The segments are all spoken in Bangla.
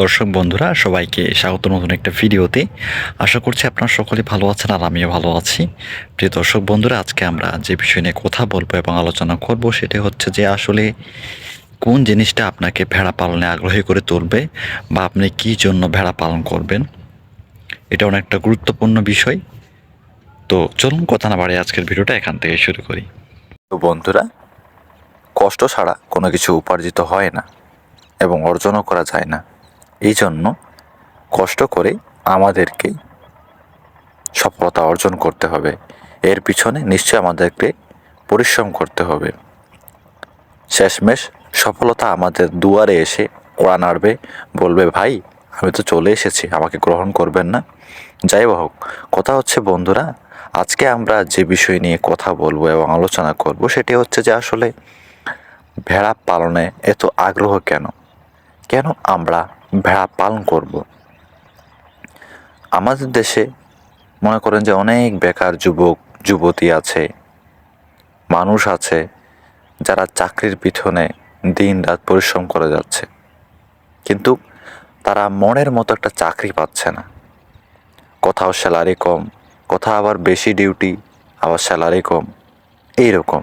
দর্শক বন্ধুরা, সবাইকে স্বাগত নতুন একটা ভিডিওতে। আশা করছি আপনারা সকলে ভালো আছেন আর আমিও ভালো আছি। প্রিয় দর্শক বন্ধুরা, আজকে আমরা যে বিষয় নিয়ে কথা বলব এবং আলোচনা করব, সেটা হচ্ছে যে আসলে কোন জিনিসটা আপনাকে ভেড়া পালনে আগ্রহী করে তুলবে বা আপনি কী জন্য ভেড়া পালন করবেন, এটা অনেকটা গুরুত্বপূর্ণ বিষয়। তো চলুন কথা না বাড়ি আজকের ভিডিওটা এখান থেকে শুরু করি। তো বন্ধুরা, কষ্ট ছাড়া কোনো কিছু উপার্জিত হয় না এবং অর্জনও করা যায় না। এই জন্য কষ্ট করে আমাদেরকে সফলতা অর্জন করতে হবে। এর পিছনে নিশ্চয় আমাদেরকে পরিশ্রম করতে হবে। শেষমেশ সফলতা আমাদের দুয়ারে এসে ওড়া নাড়বে বলবে, ভাই, আমি তো চলে এসেছি, আমাকে গ্রহণ করবেন না। যাই হোক, কথা হচ্ছে বন্ধুরা, আজকে আমরা যে বিষয় নিয়ে কথা বলব এবং আলোচনা করব, সেটি হচ্ছে যে আসলে ভেড়া পালনে এত আগ্রহ কেন? কেন আমরা পালন করব। আমাদের দেশে মনে করেন যে অনেক বেকার যুবক, যুবতী আছে, মানুষ আছে যারা চাকরির পিছনে দিন রাত পরিশ্রম করে যাচ্ছে। কিন্তু তারা মনের মতো একটা চাকরি পাচ্ছে না। কোথাও স্যালারি কম, কোথাও আবার বেশি ডিউটি, আবার স্যালারি কম। এইরকম।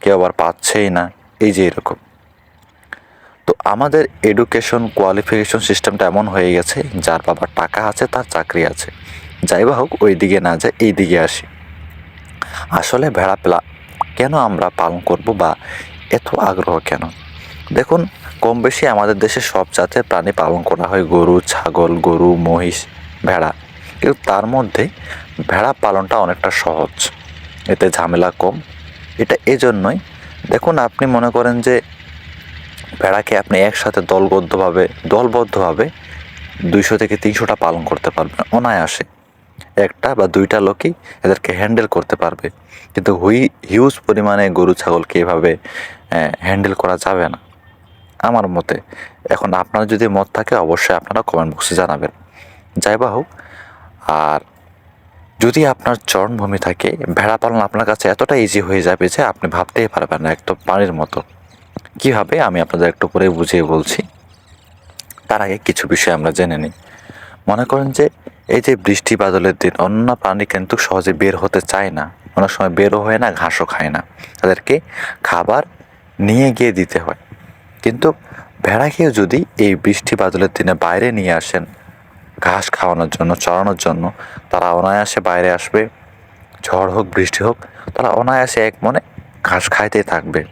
কেউ আবার পাচ্ছেই না, এই যে এরকম। আমাদের এডুকেশন কোয়ালিফিকেশন সিস্টেমটা এমন হয়ে গেছে, যার বাবার টাকা আছে, তার চাকরি আছে। যাই বা হোক ওই দিকে না যায় এই দিকে আসি। আসলে ভেড়া পেলা, কেন আমরা পালন করব বা এত আগ্রহ কেন? দেখুন, কম বেশি আমাদের দেশে সব জাতের প্রাণী পালন করা হয়, গরু, ছাগল, গরু, মহিষ, ভেড়া। কিন্তু তার মধ্যে ভেড়া পালনটা অনেকটা সহজ। এতে ঝামেলা কম। এটা এজন্যই। দেখুন, আপনি মনে করেন যে ভেড়াকে আপনি একসাথে দলবদ্ধভাবে দলবদ্ধভাবে দুইশো থেকে তিনশোটা পালন করতে পারবেন, অনায়াসে। একটা বা দুইটা লোকই এদেরকে হ্যান্ডেল করতে পারবে। কিন্তু হুই হিউজ পরিমাণে গরু, ছাগলকে এভাবে হ্যান্ডেল করা যাবে না। আমার মতে, এখন আপনার যদি মত থাকে, অবশ্যই আপনারা কমেন্ট বক্সে জানাবেন। যাই বা হোক, আর যদি আপনার চরণভূমি থাকে, ভেড়া পালন আপনার কাছে এতটা ইজি হয়ে যাবে যে আপনি ভাবতেই পারবেন না, একদম পানির মতো। কীভাবে আমি আপনাদের একটু করে বুঝিয়ে বলছি? তার আগে কিছু বিষয় আমরা জেনে নিই। মনে করেন যে এই যে বৃষ্টি বাদলের দিন, অন্য প্রাণী কিন্তু সহজে বের হতে চায় না। অনেক সময় বেরও হয় না, ঘাসও খায় না। তাদেরকে খাবার নিয়ে গিয়ে দিতে হয়। কিন্তু ভেড়াকেও যদি এই বৃষ্টি বাদলের দিনে বাইরে নিয়ে আসেন, ঘাস খাওয়ানোর জন্য, চড়ানোর জন্য, তারা অনায়াসে বাইরে আসবে। ঝড় হোক, বৃষ্টি হোক, তারা অনায়াসে এক মনে ঘাস খাইতেই থাকবে।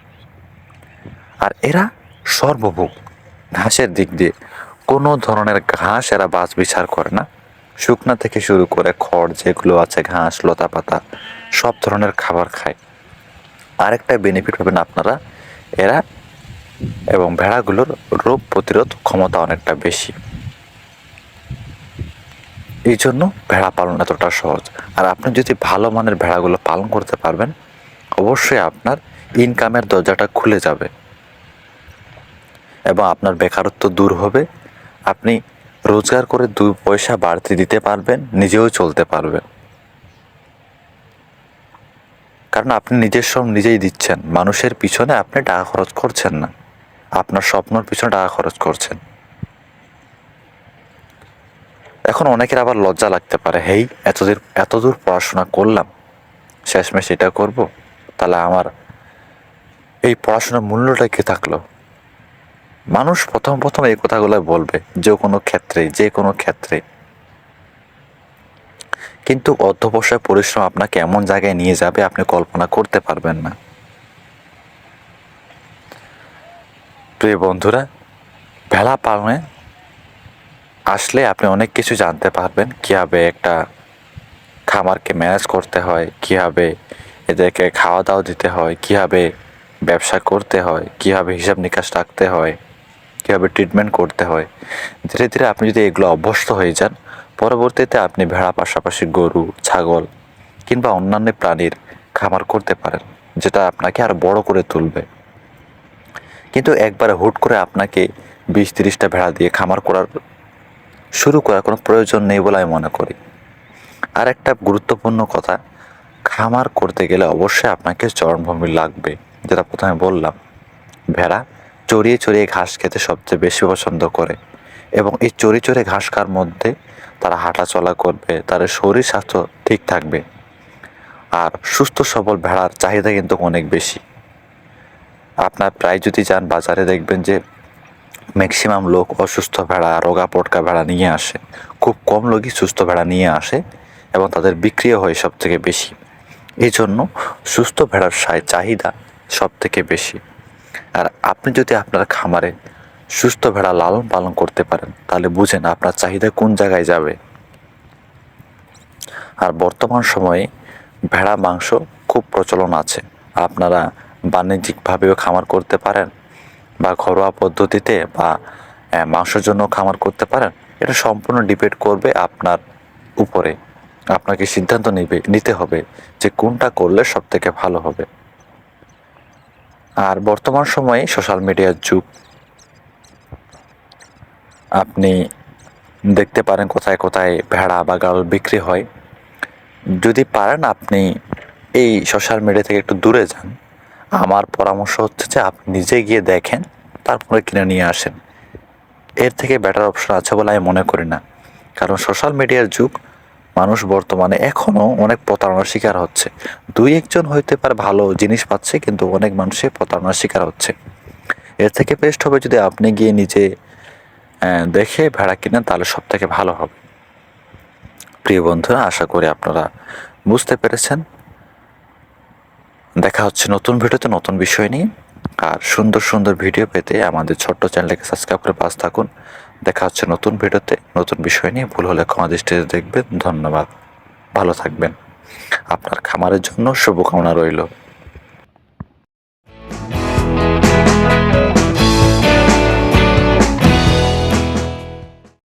আর এরা সর্বভোগ। ঘাসের দিক দিয়ে কোনো ধরনের ঘাস এরা বাছ বিচার করে না। শুকনা থেকে শুরু করে খড় যেগুলো আছে, ঘাস লতা পাতা সব ধরনের খাবার খায়। আরেকটা বেনিফিট পাবেন আপনারা, এরা এবং ভেড়াগুলোর রোগ প্রতিরোধ ক্ষমতা অনেকটা বেশি। এই জন্য ভেড়া পালন এতটা সহজ। আর আপনি যদি ভালো মানের ভেড়াগুলো পালন করতে পারবেন, অবশ্যই আপনার ইনকামের দরজাটা খুলে যাবে। এবং আপনার বেকারত্ব দূর হবে। আপনি রোজগার করে দুই পয়সা বাড়তি দিতে পারবেন, নিজেও চলতে পারবেন। কারণ আপনি নিজের সব নিজেই দিচ্ছেন। মানুষের পিছনে আপনি টাকা খরচ করছেন না। আপনার স্বপ্নর পিছনে টাকা খরচ করছেন। এখন অনেকের আবার লজ্জা লাগতে পারে, হেই, এতদূর এতদূর পড়াশোনা করলাম, শেষমেশ এটা করব? তাহলে আমার এই পড়াশোনার মূল্যটা কি থাকল? মানুষ প্রথম প্রথম এই কথাগুলো বলবে, যে কোনো ক্ষেত্রে যে কোনো ক্ষেত্রে কিন্তু অধ্যবসায় পরিশ্রম আপনাকে এমন জায়গায় নিয়ে যাবে, আপনি কল্পনা করতে পারবেন না। প্রিয় বন্ধুরা, ভেলা পালনে আসলে আপনি অনেক কিছু জানতে পারবেন, কীভাবে একটা খামারকে ম্যানেজ করতে হয়, কীভাবে এদেরকে খাওয়া দাওয়া দিতে হয়, কীভাবে ব্যবসা করতে হয়, কীভাবে হিসাব নিকাশ রাখতে হয়। কীভাবে ট্রিটমেন্ট করতে হয়। ধীরে ধীরে আপনি যদি এগুলো অভ্যস্ত হয়ে যান, পরবর্তীতে আপনি ভেড়া পাশাপাশি গরু, ছাগল কিংবা অন্যান্য প্রাণীর খামার করতে পারেন, যেটা আপনাকে আর বড় করে তুলবে। কিন্তু একবারে হুট করে আপনাকে বিশ তিরিশটা ভেড়া দিয়ে খামার করার, শুরু করার কোনো প্রয়োজন নেই বলে আমি মনে করি। আর একটা গুরুত্বপূর্ণ কথা, খামার করতে গেলে অবশ্যই আপনাকে চরণভূমি লাগবে, যেটা প্রথমে বললাম। ভেড়া চড়িয়ে চড়িয়ে ঘাস খেতে সবচেয়ে বেশি পছন্দ করে। এবং এই চড়ে চড়ে ঘাস খাওয়ার মধ্যে তারা হাঁটা চলা করবে, তাদের শরীর স্বাস্থ্য ঠিক থাকবে। আর সুস্থ, সবল ভেড়ার চাহিদা কিন্তু অনেক বেশি। আপনার প্রায় যদি যান বাজারে দেখবেন যে ম্যাক্সিমাম লোক অসুস্থ ভেড়া, রোগা পটকা ভেড়া নিয়ে আসে। খুব কম লোকই সুস্থ ভেড়া নিয়ে আসে এবং তাদের বিক্রিও হয় সব থেকে বেশি। এই জন্য সুস্থ ভেড়ার চাহিদা সব থেকে বেশি। আর আপনি যদি আপনার খামারে সুস্থ ভেড়া লালন পালন করতে পারেন, তাহলে বুঝেন আপনার চাহিদা কোন জায়গায় যাবে। আর বর্তমান সময়ে ভেড়া, মাংস খুব প্রচলন আছে। আপনারা বাণিজ্যিকভাবেও খামার করতে পারেন বা ঘরোয়া পদ্ধতিতে বা মাংসের জন্য খামার করতে পারেন। এটা সম্পূর্ণ ডিপেন্ড করবে আপনার উপরে। আপনাকে সিদ্ধান্ত নিবে, নিতে হবে যে কোনটা করলে সব থেকে ভালো হবে। আর বর্তমান সময়ে সোশ্যাল মিডিয়ার যুগ। আপনি দেখতে পারেন কোথায় কোথায় ভেড়া বা গাল বিক্রি হয়। যদি পারেন আপনি এই সোশ্যাল মিডিয়া থেকে একটু দূরে যান। আমার পরামর্শ হচ্ছে যে আপনি নিজে গিয়ে দেখেন, তারপরে কিনে নিয়ে আসেন। এর থেকে বেটার অপশন আছে বলে আমি মনে করি না। কারণ সোশ্যাল মিডিয়ার যুগ মানুষ বর্তমানে এখনও অনেক প্রতারণার শিকার হচ্ছে। দুই একজন হইতে পারে ভালো জিনিস পাচ্ছে, কিন্তু অনেক মানুষই প্রতারণার শিকার হচ্ছে। এর থেকে বেস্ট হবে যদি আপনি গিয়ে নিজে দেখে ভেড়া কিনেন, তাহলে সব থেকে ভালো হবে। প্রিয় বন্ধুরা, আশা করি আপনারা বুঝতে পেরেছেন। দেখা হচ্ছে নতুন ভিডিওতে নতুন বিষয় নিয়ে। আর সুন্দর সুন্দর ভিডিও পেতে আমাদের ছোট্ট চ্যানেলকে সাবস্ক্রাইব করে পাশ থাকুন। দেখা হচ্ছে নতুন ভিডিওতে। নতুন বিষয় নিয়ে ভুল হলে ক্ষমা দৃষ্টিতে দেখবেন। ধন্যবাদ। ভালো থাকবেন। আপনার খামারের জন্য শুভকামনা রইল।